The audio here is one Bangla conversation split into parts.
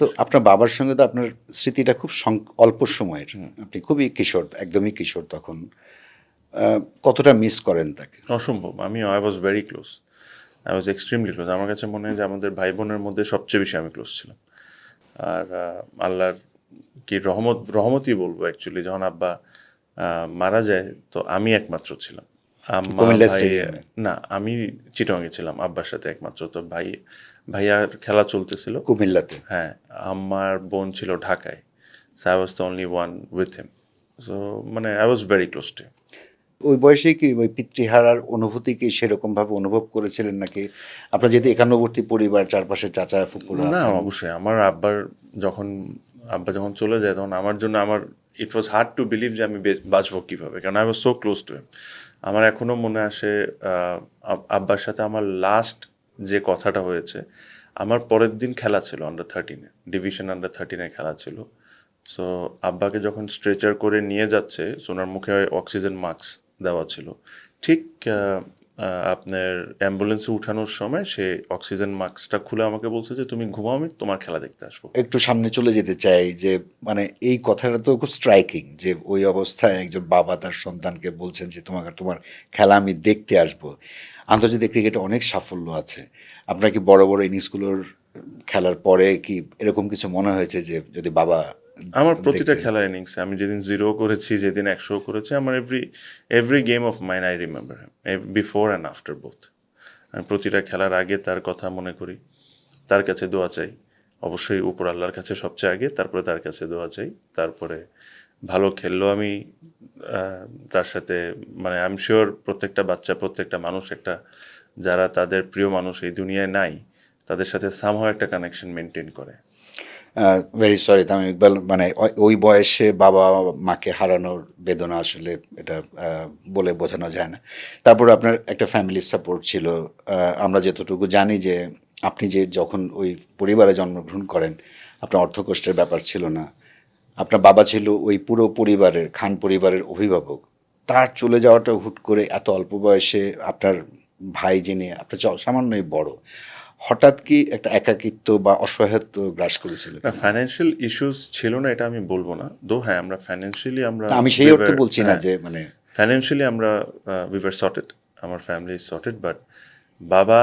তো আপনার বাবার সঙ্গে তো আপনার স্মৃতিটা খুব অল্প সময়ের। আপনি খুবই কিশোর একদমই কিশোর তখন। কতটা মিস করেন তাকে? অসম্ভব। আমি I was very close I was extremely close আমার কাছে মনে হয় যে আমাদের ভাই বোনের মধ্যে সবচেয়ে বেশি আমি ক্লোজ ছিলাম। আর আল্লাহর কি রহমত রহমতই বলব অ্যাকচুয়ালি যখন আব্বা মারা যায় তো আমি একমাত্র ছিলাম। না আমি চিটংয়ে ছিলাম আব্বার সাথে একমাত্র। তো ভাই ভাইয়ার খেলা চলতেছিল। কুমিল্লাতে। হ্যাঁ আমার বোন ছিল ঢাকায় so I was the only one with him so মানে I was very close to ওই বয়সে কি ওই পিতৃহারার অনুভূতি কি সেরকম ভাবে অনুভব করেছিলেন নাকি? আপনার যেহেতু একান্নবর্তী পরিবার চারপাশে চাচা ফুকুরা না অবশ্যই। আমার আব্বার যখন আব্বা যখন চলে যায় তখন আমার জন্য আমার it was hard to believe যে আমি বাঁচবো কীভাবে। কারণ I was so close to him আমার এখনও মনে আসে আব্বার সাথে আমার লাস্ট যে কথাটা হয়েছে, আমার পরের দিন খেলা ছিল আন্ডার থার্টিনে ডিভিশন আন্ডার থার্টিনে খেলা ছিল। সো আব্বাকে যখন স্ট্রেচার করে নিয়ে যাচ্ছে সোনার মুখে অক্সিজেন মাস্ক দেওয়া ছিল। ঠিক আপনার অ্যাম্বুলেন্সে উঠানোর সময় সে অক্সিজেন মাস্কটা খুলে আমাকে বলছে যে, তুমি ঘুমাও, আমি তোমার খেলা দেখতে আসব। একটু সামনে চলে যেতে চাই যে মানে এই কথাটা তো খুব স্ট্রাইকিং যে, ওই অবস্থায় একজন বাবা তার সন্তানকে বলছেন যে, তোমাকে, তোমার খেলা আমি দেখতে আসব। আন্তর্জাতিক ক্রিকেটে অনেক সাফল্য আছে। আপনার কি বড় বড় ইনিংসগুলোর খেলার পরে কি এরকম কিছু মনে হয়েছে যে, যদি বাবা আমার প্রতিটা? খেলা ইনিংসে আমি যেদিন জিরো করেছি যেদিন একশো করেছি আমার every every game of mine I remember before and after both আমি প্রতিটা খেলার আগে তার কথা মনে করি তার কাছে দোয়া চাই। অবশ্যই উপর আল্লাহর কাছে সবচেয়ে আগে তারপরে তার কাছে দোয়া চাই। তারপরে ভালো খেললেও আমি তার সাথে মানে আই এম শিওর প্রত্যেকটা বাচ্চা প্রত্যেকটা মানুষ একটা যারা তাদের প্রিয় মানুষ এই দুনিয়ায় নাই তাদের সাথে সামহাও একটা কানেকশন মেনটেন করে। ভেরি সরি তামিম ইকবাল মানে ওই- বয়সে বাবা মাকে হারানোর বেদনা আসলে এটা বলে বোঝানো যায় না। তারপর আপনার একটা ফ্যামিলি সাপোর্ট ছিল। আমরা যতটুকু জানি যে আপনি যে যখন ওই পরিবারে জন্মগ্রহণ করেন, আপনার অর্থকষ্টের ব্যাপার ছিল না। আপনার বাবা ছিল ওই পুরো পরিবারের, খান পরিবারের অভিভাবক। তার চলে যাওয়াটা হুট করে এত অল্প বয়সে আপনার ভাই যিনি, আপনার সামান্যই বড়। হঠাৎ কি একটা একাকিত্ব বা অসহায়ত্ব গ্রাস করেছিল না ফাইন্যান্সিয়াল ইস্যুস ছিল না এটা আমি বলব না। দো হ্যাঁ আমরা ফাইন্যান্সিয়ালি আমরা আমি সেই অর্থে বলছি না যে মানে ফাইন্যান্সিয়ালি আমরা উই ওয়ার সর্টেড আমার ফ্যামিলি সর্টেড বাট বাবা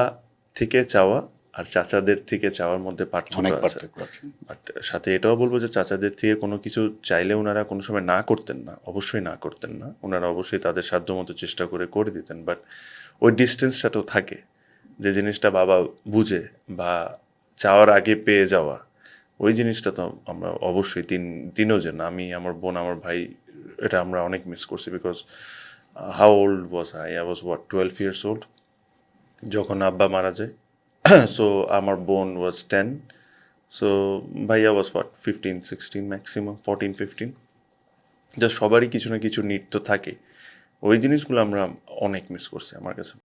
থেকে চাওয়া আর চাচাদের থেকে চাওয়ার মধ্যে পার্থক্য অনেক আছে। পার্থক্য আছে। বাট সাথে এটাও বলব যে চাচাদের থেকে কোনো কিছু চাইলে ওনারা কোনো সময় না করতেন না অবশ্যই না করতেন না। ওনারা অবশ্যই তাদের সাধ্যমতো চেষ্টা করে করে দিতেন বাট ওই ডিস্টেন্সটা তো থাকে। যে জিনিসটা বাবা বুঝে বা চাওয়ার আগে পেয়ে যাওয়া, ওই জিনিসটা তো আমরা অবশ্যই তিন তিনজন আমি, আমার বোন, আমার ভাই, এটা আমরা অনেক মিস করছি because how old was I I was what twelve years old যখন আব্বা মারা যায় সো আমার বোন ওয়াজ টেন সো ভাইয়া was what fifteen sixteen maximum fourteen fifteen যা সবারই কিছু না কিছু নিড তো থাকে। ওই জিনিসগুলো আমরা অনেক মিস করছি আমার কাছে।